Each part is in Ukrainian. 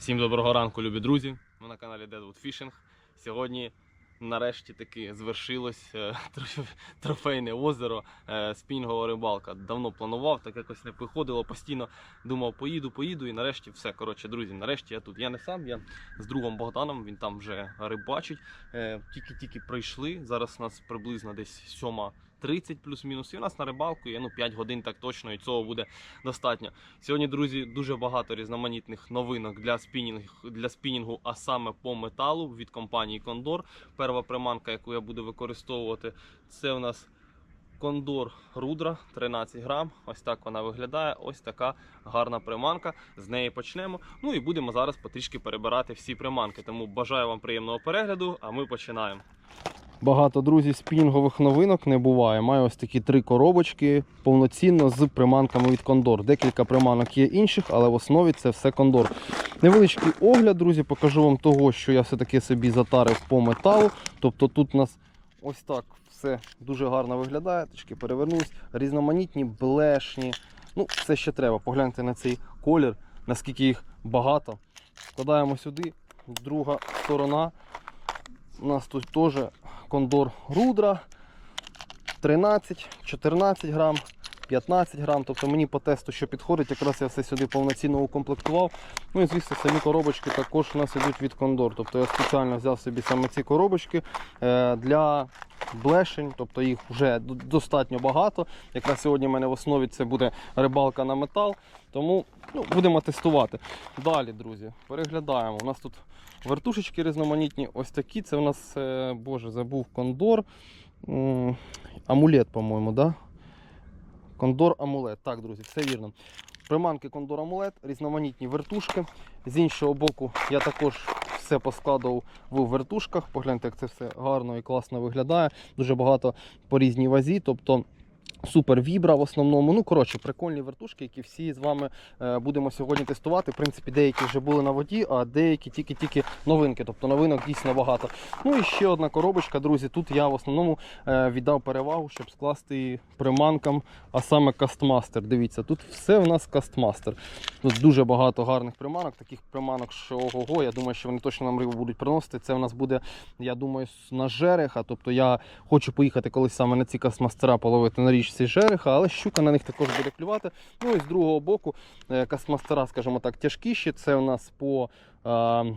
Всім доброго ранку, любі друзі. Ми на каналі Deadwood Fishing. Сьогодні нарешті таки звершилось е, трофейне озеро е, спінгова рибалка. Давно планував, так якось не виходило постійно. Думав, поїду, поїду, і нарешті все. Коротше, друзі, нарешті я тут. Я не сам, я з другом Богданом, він там вже рибачить. Е, Тільки-тільки прийшли. Зараз у нас приблизно десь сьома. 30 плюс-мінус, і у нас на рибалку є ну 5 годин так точно, і цього буде достатньо. Сьогодні, друзі, дуже багато різноманітних новинок для спінінгу, для спінінгу, а саме по металу від компанії Кондор. Перша приманка, яку я буду використовувати, це у нас Кондор Рудра 13 грам. Ось так вона виглядає. Ось така гарна приманка. З неї почнемо. Ну і будемо зараз потрішки перебирати всі приманки. Тому бажаю вам приємного перегляду, а ми починаємо. Багато друзів спінінгових новинок не буває. Маю ось такі три коробочки повноцінно з приманками від Кондор. Декілька приманок є інших, але в основі це все Кондор. Невеличкий огляд, друзі, покажу вам того, що я все-таки собі затарив по металу. Тобто тут у нас ось так все дуже гарно виглядає. Трішки перевернусь. Різноманітні, блешні. Ну, все ще треба. Погляньте на цей колір, наскільки їх багато. Складаємо сюди. Друга сторона. У нас тут теж кондор рудра 13, 14 грам, 15 грам. Тобто мені по тесту, що підходить, якраз я все сюди повноцінно укомплектував. Ну і звісно, самі коробочки також у нас йдуть від кондор. Тобто я спеціально взяв собі саме ці коробочки е, для блешень, тобто їх вже достатньо багато. Якраз сьогодні в мене в основі це буде рибалка на метал. Тому ну, будемо тестувати. Далі, друзі, переглядаємо. У нас тут вертушечки різноманітні. Ось такі. Це у нас, е, боже, забув кондор. Амулет, по-моєму, да? Кондор амулет. Так, друзі, все вірно. Приманки кондор амулет, різноманітні вертушки. З іншого боку, я також все поскладував в вертушках. Погляньте, як це все гарно і класно виглядає. Дуже багато по різній вазі. Тобто супер вібра в основному. Ну, коротше, прикольні вертушки, які всі з вами е, будемо сьогодні тестувати. В принципі, деякі вже були на воді, а деякі тільки-тільки новинки. Тобто новинок дійсно багато. Ну і ще одна коробочка, друзі. Тут я в основному е, віддав перевагу, щоб скласти її приманкам, а саме кастмастер. Дивіться, тут все у нас кастмастер. Тут дуже багато гарних приманок, таких приманок, що ого-го, я думаю, що вони точно нам рибу будуть приносити. Це у нас буде, я думаю, на жереха. Тобто я хочу поїхати колись саме на ці кастмастера половити на річці жереха, але щука на них також буде клювати. Ну і з другого боку, е, кастмастера, скажімо так, тяжкіші. Це у нас по. е,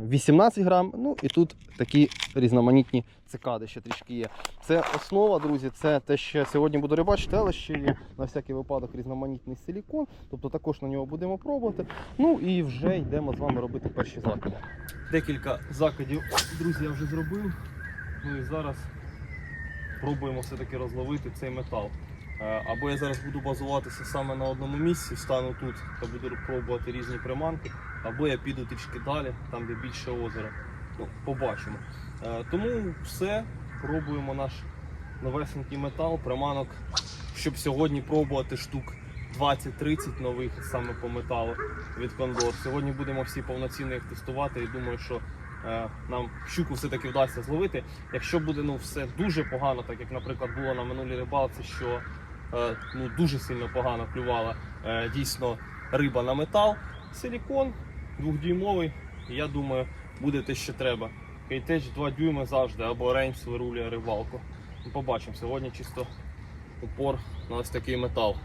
18 грам, ну і тут такі різноманітні цикади ще трішки є. Це основа, друзі, це те, що сьогодні буду рибачити, але ще є на всякий випадок різноманітний силікон, тобто також на нього будемо пробувати. Ну і вже йдемо з вами робити перші закиди. Декілька закидів, друзі, я вже зробив. Ну і зараз пробуємо все-таки розловити цей метал. Е, Або я зараз буду базуватися саме на одному місці, стану тут та буду пробувати різні приманки, або я піду трішки далі, там де більше озера. Ну, побачимо. Е, Тому все, пробуємо наш новесенький метал, приманок, щоб сьогодні пробувати штук 20-30 нових саме по металу від Кондор. Сьогодні будемо всі повноцінно їх тестувати і думаю, що нам щуку все-таки вдасться зловити. Якщо буде ну, все дуже погано, так як, наприклад, було на минулій рибалці, що е, ну, дуже сильно погано клювала е, дійсно риба на метал, силікон двохдюймовий, я думаю, буде те, що треба. Кейтеч 2 дюйми завжди, або Реймс вирулює рибалку. Побачимо, сьогодні чисто упор на ось такий метал.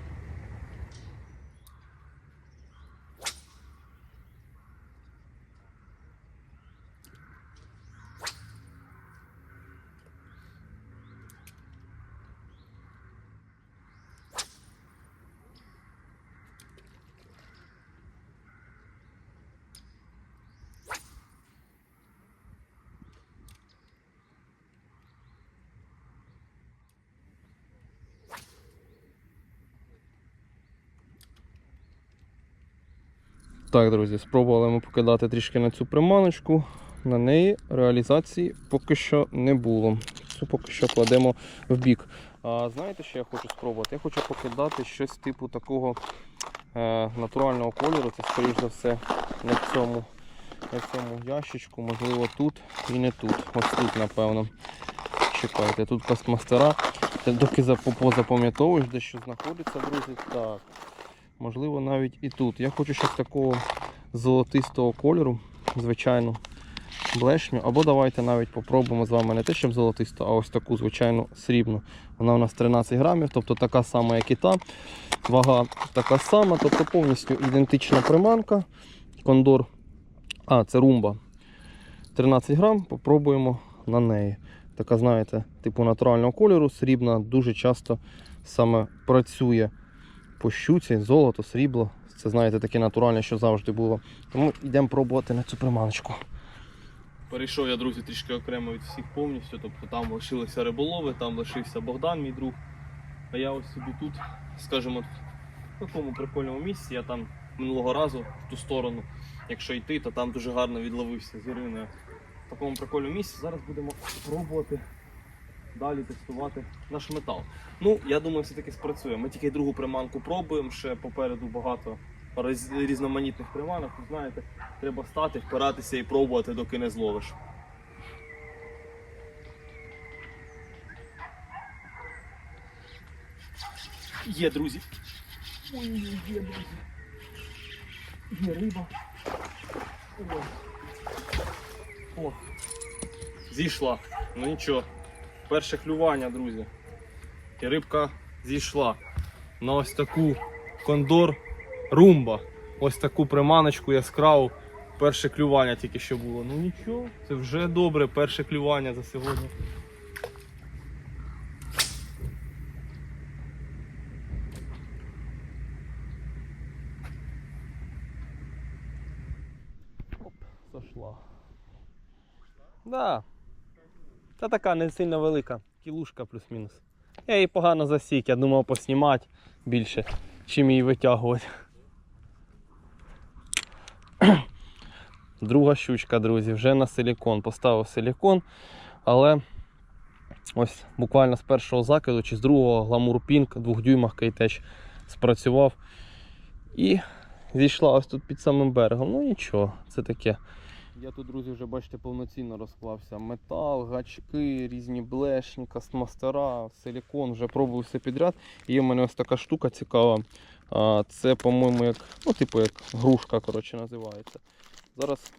Так, друзі, спробували ми покидати трішки на цю приманочку. На неї реалізації поки що не було. Цю поки що кладемо в бік. А знаєте, що я хочу спробувати? Я хочу покидати щось типу такого е, натурального кольору. Це, скоріш за все, на цьому, на цьому ящичку, можливо, тут і не тут. Ось тут, напевно. Чекайте, тут кастмастера. Доки позапам'ятовуєш, де що знаходиться, друзі. Так. Можливо, навіть і тут. Я хочу щось такого золотистого кольору, звичайну блешню. Або давайте навіть попробуємо з вами не те, щоб золотисту, а ось таку звичайну срібну. Вона у нас 13 грамів, тобто така сама, як і та. Вага така сама, тобто повністю ідентична приманка. Кондор. А, це румба. 13 грам, попробуємо на неї. Така, знаєте, типу натурального кольору, срібна, дуже часто саме працює по щуці, золото, срібло. Це, знаєте, таке натуральне, що завжди було. Тому йдемо пробувати на цю приманочку. Перейшов я, друзі, трішки окремо від всіх повністю. Тобто там лишилися риболови, там лишився Богдан, мій друг. А я ось собі тут, скажімо, в такому прикольному місці. Я там минулого разу в ту сторону, якщо йти, то там дуже гарно відловився з Іриною. В такому прикольному місці. Зараз будемо пробувати далі тестувати наш метал. Ну, я думаю, все-таки спрацює. Ми тільки другу приманку пробуємо, ще попереду багато різноманітних приманок. Ви знаєте, треба стати, впиратися і пробувати, доки не зловиш. Є, друзі. Ой, є, друзі. Є риба. О. О. Зійшла. Ну нічого. Перше клювання, друзі. І рибка зійшла. На ось таку кондор румба. Ось таку приманочку яскраву. Перше клювання тільки що було. Ну нічого, це вже добре, перше клювання за сьогодні. Оп, зайшла. Да. Це така не сильно велика. Кілушка плюс-мінус. Я її погано засік, я думав поснімати більше, чим її витягувати. Друга щучка, друзі, вже на силікон. Поставив силікон, але ось буквально з першого закиду чи з другого гламур пінк, двох дюймах кейтеч спрацював. І зійшла ось тут під самим берегом. Ну нічого, це таке. Я тут, друзі, вже бачите, повноцінно розклався. Метал, гачки, різні блешні, кастмастера, силікон, вже пробую все підряд. Є в мене ось така штука цікава. Це, по-моєму, як, ну, типу, як грушка, коротше, називається. Зараз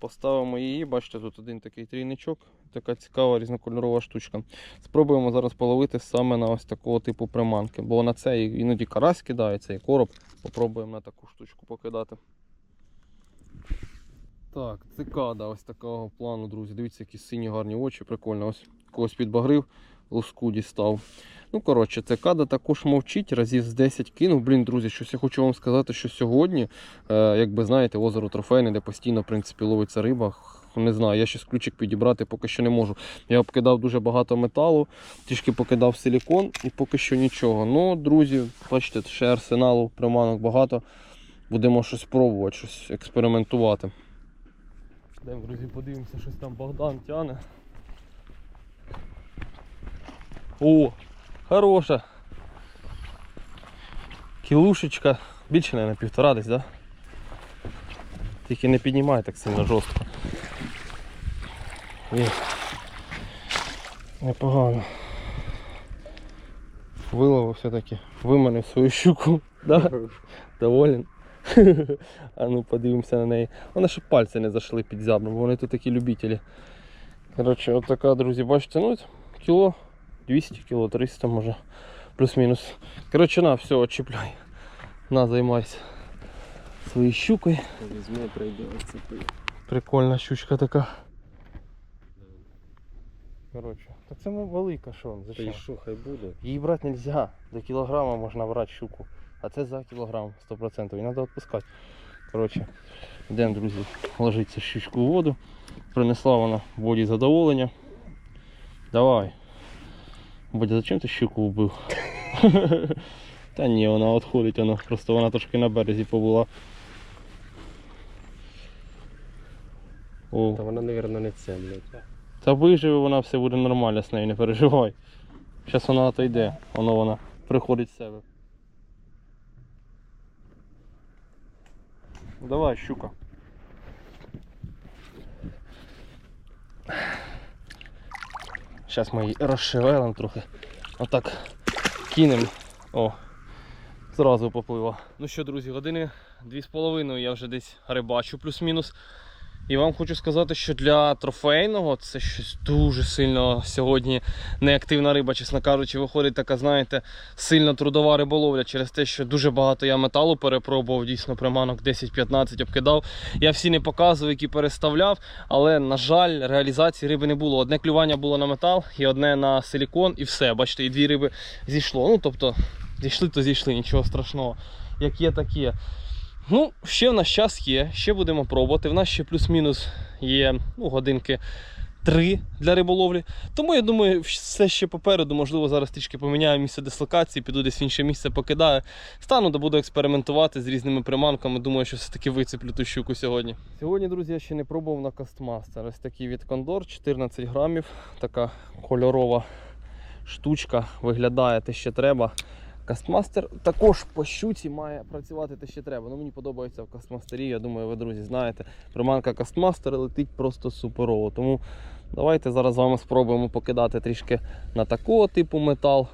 поставимо її. Бачите, тут один такий трійничок, така цікава різнокольорова штучка. Спробуємо зараз половити саме на ось такого типу приманки, бо на це іноді карась кидається і короб. Попробуємо на таку штучку покидати. Так, цикада ось такого плану, друзі. Дивіться, які сині гарні очі, прикольно. Ось когось підбагрив, луску дістав. Ну, коротше, цикада також мовчить, разів з 10 кинув. Блін, друзі, щось я хочу вам сказати, що сьогодні, е, якби знаєте, озеро трофейне, де постійно, в принципі, ловиться риба. Не знаю, я щось ключик підібрати поки що не можу. Я обкидав дуже багато металу, трішки покидав силікон і поки що нічого. Ну, друзі, бачите, ще арсеналу, приманок багато. Будемо щось пробувати, щось експериментувати. Йдемо, друзі, подивимося, щось там Богдан тяне. О, хороша. Кілушечка. Більше, мабуть, півтора десь, так? Да? Тільки не піднімай так сильно жорстко. Є. Непогано. Виловив все-таки. Виманив свою щуку. Да? Доволен. а ну подивимося на неї. Вони ще пальці не зайшли під зябром, бо вони тут такі любителі. Коротше, от така, друзі, бачите, ну кіло 200 кіло 300 може. Плюс-мінус. Коротше, на, все, отчіпляй. На, займайся своєю щукою. Візьми, прийде оцепи. Прикольна щучка така. Коротше, так це велика, що? Та Зачем? й що, хай буде. Її брати не можна. До кілограма можна брати щуку. А це за кілограм 100%. І треба відпускати. Коротше, йдемо, друзі, ложиться щучку у воду. Принесла вона воді задоволення. Давай. Бодя, зачем ти щуку вбив? Та ні, вона відходить, вона просто вона трошки на березі побула. О, Та вона, мабуть, не це, блядь. та виживе вона, все буде нормально з нею, не переживай. Зараз вона отойде, воно вона приходить в себе. Давай, щука. Зараз ми її розшевелимо трохи. Отак кинемо. О, зразу поплила. Ну що, друзі, години дві з половиною я вже десь рибачу, плюс-мінус. І вам хочу сказати, що для трофейного це щось дуже сильно сьогодні неактивна риба, чесно кажучи, виходить така, знаєте, сильно трудова риболовля через те, що дуже багато я металу перепробував, дійсно приманок 10-15 обкидав. Я всі не показував, які переставляв, але, на жаль, реалізації риби не було. Одне клювання було на метал і одне на силікон, і все. Бачите, і дві риби зійшло. Ну, тобто, зійшли, то зійшли, нічого страшного. Як є, так є. Ну, ще в нас час є, ще будемо пробувати. В нас ще плюс-мінус є ну, годинки три для риболовлі. Тому я думаю, все ще попереду. Можливо, зараз трішки поміняю місце дислокації, піду десь в інше місце, покидаю. Стану да буду експериментувати з різними приманками. Думаю, що все-таки вицеплю ту щуку сьогодні. Сьогодні, друзі, я ще не пробував на Кастмастер. Ось такий від Кондор, 14 грамів. Така кольорова штучка. Виглядає те, що треба. Кастмастер також по щуці має працювати те, що треба. Ну, мені подобається в кастмастері. Я думаю, ви, друзі, знаєте. Приманка Кастмастер летить просто суперово. Тому давайте зараз з вами спробуємо покидати трішки на такого типу метал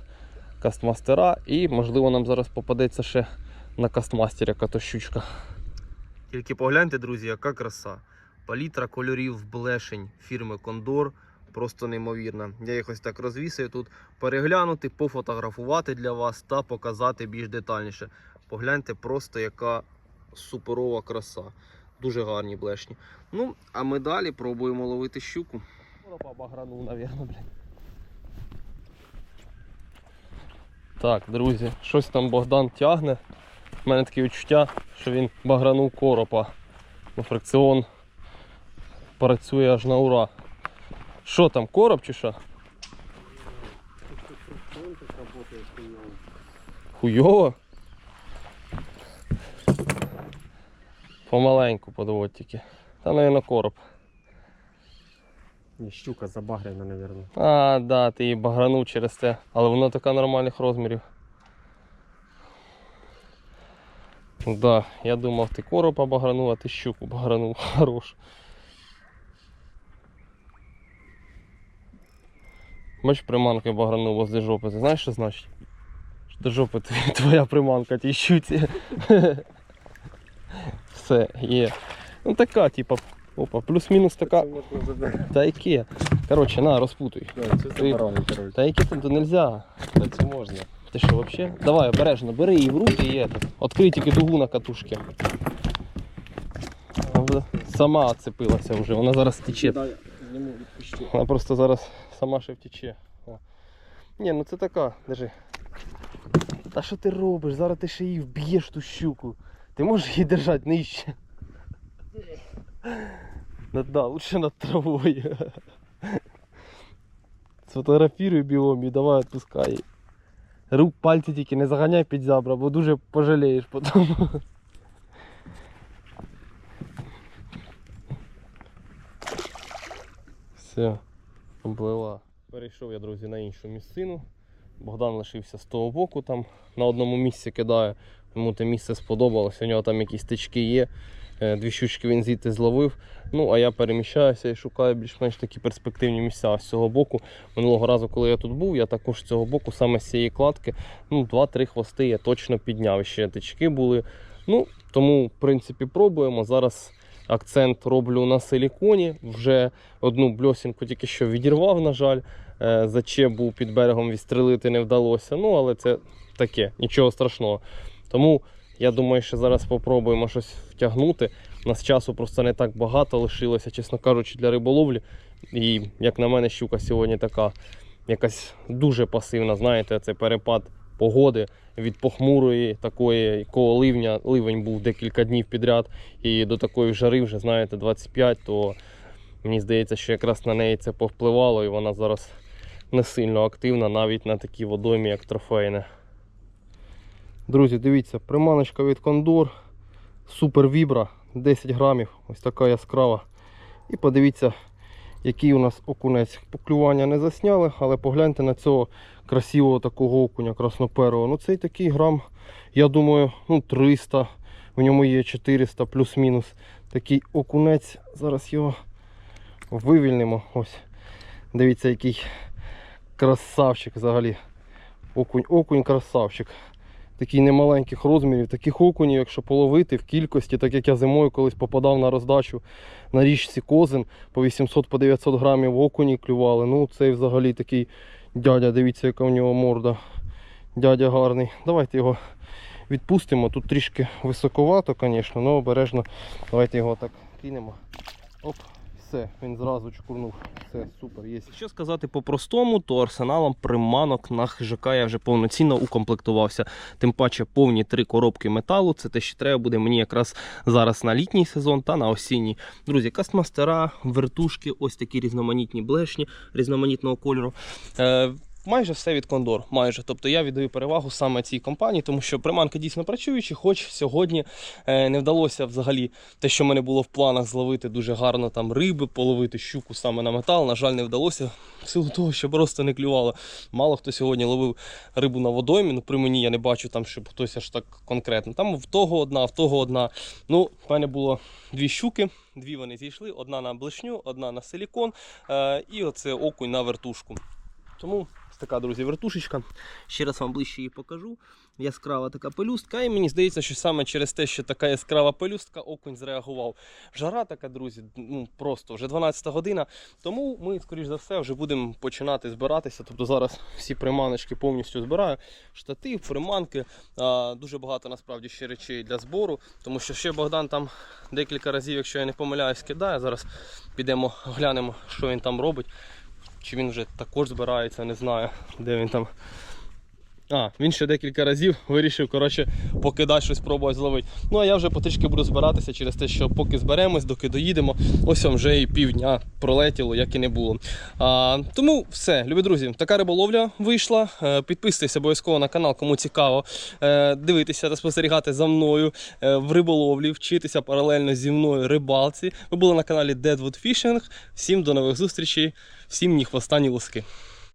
кастмастера. І, можливо, нам зараз попадеться ще на кастмастері яка то щучка. Тільки погляньте, друзі, яка краса. Палітра кольорів блешень фірми Кондор. Просто неймовірна. Я їх так розвісив тут переглянути, пофотографувати для вас та показати більш детальніше. Погляньте просто яка суперова краса. Дуже гарні блешні. Ну, а ми далі пробуємо ловити щуку. Багранув, напевно, блядь. Так, друзі, щось там Богдан тягне. У мене таке відчуття, що він багранув коропа. Бо фрикціон працює аж на ура. Що там, короб чи що? Хуйово? Помаленьку подводь тільки. Та, мабуть, короб. Ні, щука забагрена, напевно. А, да, ти її багранув через те, але вона така нормальних розмірів. Да, я думав, ти коропа багранув, а ти щуку багранув. Хорош. Бач, приманкою багранув возле жопи. Ти знаєш, що значить? Що до жопи твоя- приманка тій щуці. Все, є. Ну така, типа, опа, плюс-мінус така. Та яке? Коротше, на, розпутуй. Ти-. Та які тут нельзя. Та Це можна. Ти що, вообще? Давай, обережно, бери її в руки і это. Открий тільки дугу на катушці. Вона Сама отцепилася вже, вона зараз тече. Зніму, відпущу. Вона просто зараз сама ще втече. О. Ні, ну це така, держи. Та що ти робиш? Зараз ти ще її вб'єш ту щуку. Ти можеш її держати нижче. Ну да, лучше над травою. Сфотографіруй біом і давай відпускай. Рук пальці тільки не заганяй під зябра, бо дуже пожалієш потім. Все, облила. Перейшов я, друзі, на іншу місцину. Богдан лишився з того боку, там на одному місці кидає. Йому те місце сподобалось. У нього там якісь тички є. Е, Дві щучки він звідти зловив. Ну, а я переміщаюся і шукаю більш-менш такі перспективні місця з цього боку. Минулого разу, коли я тут був, я також з цього боку, саме з цієї кладки, ну, 2-3 хвости я точно підняв. Ще тички були. Ну, тому, в принципі, пробуємо. Зараз акцент роблю на силіконі. Вже одну бльосінку тільки що відірвав, на жаль. Е, Зачеп був під берегом відстрелити не вдалося. Ну, але це таке, нічого страшного. Тому я думаю, що зараз спробуємо щось втягнути. У нас часу просто не так багато лишилося, чесно кажучи, для риболовлі. І як на мене, щука сьогодні така якась дуже пасивна. Знаєте, це перепад погоди від похмурої такої, якого ливня, ливень був декілька днів підряд, і до такої жари вже, знаєте, 25, то мені здається, що якраз на неї це повпливало, і вона зараз не сильно активна навіть на такій водоймі, як трофейне. Друзі, дивіться, приманочка від Кондор, супер вібра, 10 грамів, ось така яскрава. І подивіться, який у нас окунець. Поклювання не засняли, але погляньте на цього красивого такого окуня красноперого. Ну цей такий грам, я думаю, ну 300, в ньому є 400 плюс-мінус. Такий окунець. Зараз його вивільнимо. Ось. Дивіться, який красавчик взагалі. Окунь, окунь красавчик. такий немаленьких розмірів, таких окунів, якщо половити в кількості, так як я зимою колись попадав на роздачу на річці Козин, по 800 по 900 грамів окуні клювали. Ну, цей взагалі такий дядя, дивіться, яка в нього морда. Дядя гарний. Давайте його відпустимо. Тут трішки високовато, звісно, але обережно. Давайте його так кинемо. Оп, все, він зразу чкурнув. Все, супер, є. Що сказати по-простому, то арсеналом приманок на хижака я вже повноцінно укомплектувався. Тим паче повні три коробки металу. Це те, що треба буде мені якраз зараз на літній сезон та на осінній. Друзі, кастмастера, вертушки, ось такі різноманітні блешні різноманітного кольору. Майже все від Кондор, майже. Тобто я віддаю перевагу саме цій компанії, тому що приманки дійсно працюючі, хоч сьогодні е, не вдалося взагалі те, що в мене було в планах зловити дуже гарно там риби, половити щуку саме на метал. На жаль, не вдалося в силу того, що просто не клювало. Мало хто сьогодні ловив рибу на водоймі. Ну при мені я не бачу там, щоб хтось аж так конкретно. Там в того одна, в того одна. Ну, в мене було дві щуки, дві вони зійшли: одна на блешню, одна на силікон, е, і оце окунь на вертушку. Тому така, друзі, вертушечка. Ще раз вам ближче її покажу. Яскрава така пелюстка. І мені здається, що саме через те, що така яскрава пелюстка, окунь зреагував. Жара така, друзі, ну просто вже 12 година. Тому ми, скоріш за все, вже будемо починати збиратися. Тобто зараз всі приманочки повністю збираю. Штатив, приманки. А, дуже багато насправді ще речей для збору. Тому що ще Богдан там декілька разів, якщо я не помиляюсь, кидає. Зараз підемо глянемо, що він там робить. Чи він вже також збирається, не знаю, де він там. А, він ще декілька разів вирішив, коротше, покидати щось пробувати зловити. Ну а я вже потрішки буду збиратися через те, що поки зберемось, доки доїдемо, ось вам вже і півдня пролетіло, як і не було. А, тому все, любі друзі, така риболовля вийшла. Е, Підписуйтесь обов'язково на канал, кому цікаво е, дивитися та спостерігати за мною е, в риболовлі, вчитися паралельно зі мною рибалці. Ви були на каналі Deadwood Fishing. Всім до нових зустрічей, всім ні хвоста, ні луски.